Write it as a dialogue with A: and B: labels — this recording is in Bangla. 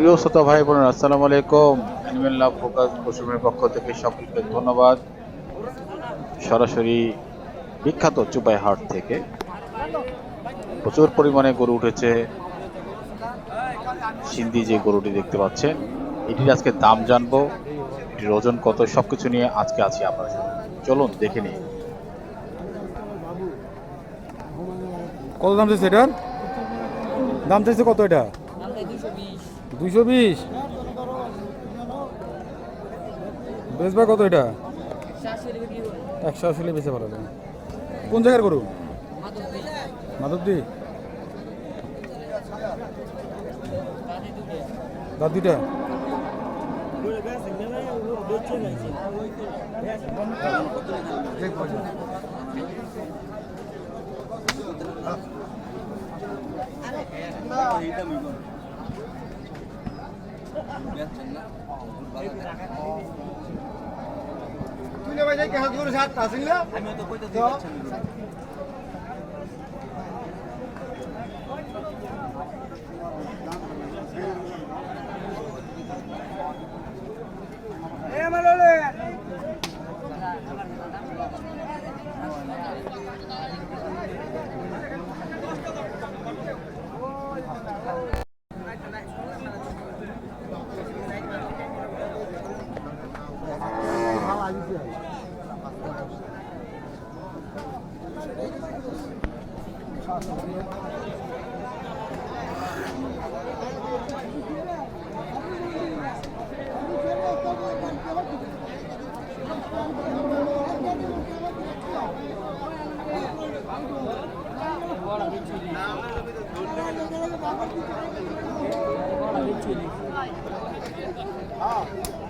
A: প্রিয় শ্রোতা ভাই বোন আসসালামু আলাইকুম। অ্যানিমেল লাভ ফোকাস পশুমের পক্ষ থেকে সকলকে ধন্যবাদ। সরাসরি বিখ্যাত চুপাই হাট থেকে প্রচুর পরিমাণে গরু উঠেছে। সিন্ধি যে গরুটি দেখতে পাচ্ছেন এটির আজকে দাম জানব এটির ওজন কত সবকিছু নিয়ে আজকে আছি আপনার সাথে চলুন দেখে নিই।
B: কত দাম চাইছে এটার? দাম চাইছে কত এটা? দুইশো বিশ। বেচবা কত এটা? একশো আশিলে বেঁচে ভালো কোন জায়গার করু মাধবদি। দাঁত দুইটা
C: এইটা তুই না ভাই যাই কাজ সাত আসিল না আমি তো কইতে দিই পাচ্ছি না এ মাললে Ah.